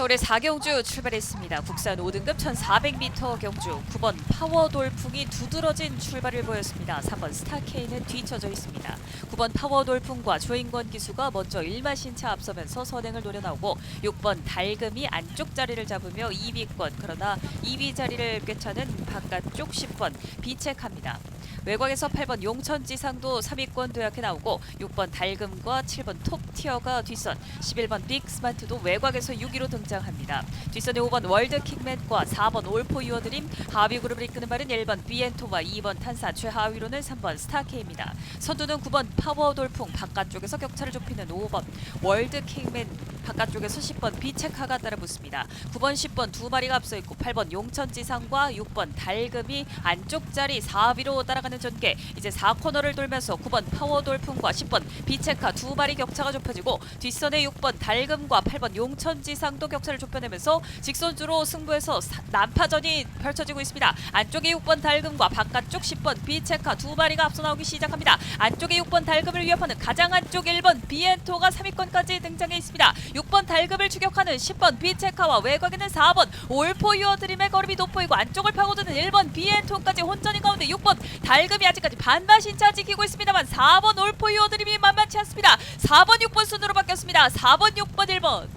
서울의 4경주 출발했습니다. 국산 5등급 1400m 경주 9번 파워 돌풍이 두드러진 출발을 보였습니다. 3번 스타케이는 뒤쳐져 있습니다. 9번 파워 돌풍과 조인권 기수가 먼저 1마 신차 앞서면서 선행을 노려나오고 6번 달금이 안쪽 자리를 잡으며 2위권 그러나 2위 자리를 꿰차는 바깥쪽 10번 비책합니다. 외곽에서 8번 용천지상도 3위권 도약해 나오고 6번 달금과 7번 톱티어가 뒷선 11번 빅스마트도 외곽에서 6위로 등장합니다. 뒷선에 5번 월드킥맨과 4번 올포 유어드림 하위 그룹을 이끄는 말은 1번 비엔토와 2번 탄사 최하위로는 3번 스타케입니다. 선두는 9번 파워 돌풍 바깥쪽에서 격차를 좁히는 5번 월드킥맨 바깥쪽에서 10번 비체카가 따라붙습니다. 9번 10번 두 마리가 앞서 있고 8번 용천지상과 6번 달금이 안쪽 자리 4위로 따라가 는 전개 이제 4코너를 돌면서 9번 파워 돌풍과 10번 비체카 두 마리 격차가 좁혀지고 뒷선에 6번 달금과 8번 용천지상도 격차를 좁혀내면서 직선주로 승부에서 사- 난파전이 펼쳐지고 있습니다. 안쪽에 6번 달금과 바깥쪽 10번 비체카 두 마리가 앞서 나오기 시작합니다. 안쪽에 6번 달금을 위협하는 가장 안쪽 1번 비엔토가 3위권까지 등장해 있습니다. 6번 달금을 추격하는 10번 비체카와 외곽에는 4번 올포 유어드림의 걸음이 돋보이고 안쪽을 파고드는 1번 비엔토까지 혼전인 가운데 6번 달 금이 아직까지 반반 신차 지키고 있습니다만 4번 올포 유어드림이 만만치 않습니다. 4번 6번 순으로 바뀌었습니다. 4번 6번 1번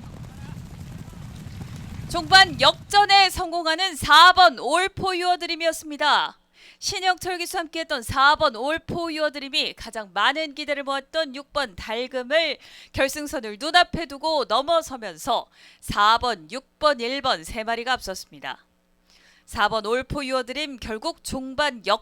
종반 역전에 성공하는 4번 올포 유어드림이었습니다. 신영철 기수 함께했던 4번 올포 유어드림이 가장 많은 기대를 모았던 6번 달금을 결승선을 눈앞에 두고 넘어서면서 4번, 6번, 1번 세 마리가 앞섰습니다. 4번 올포 유어드림 결국 종반 역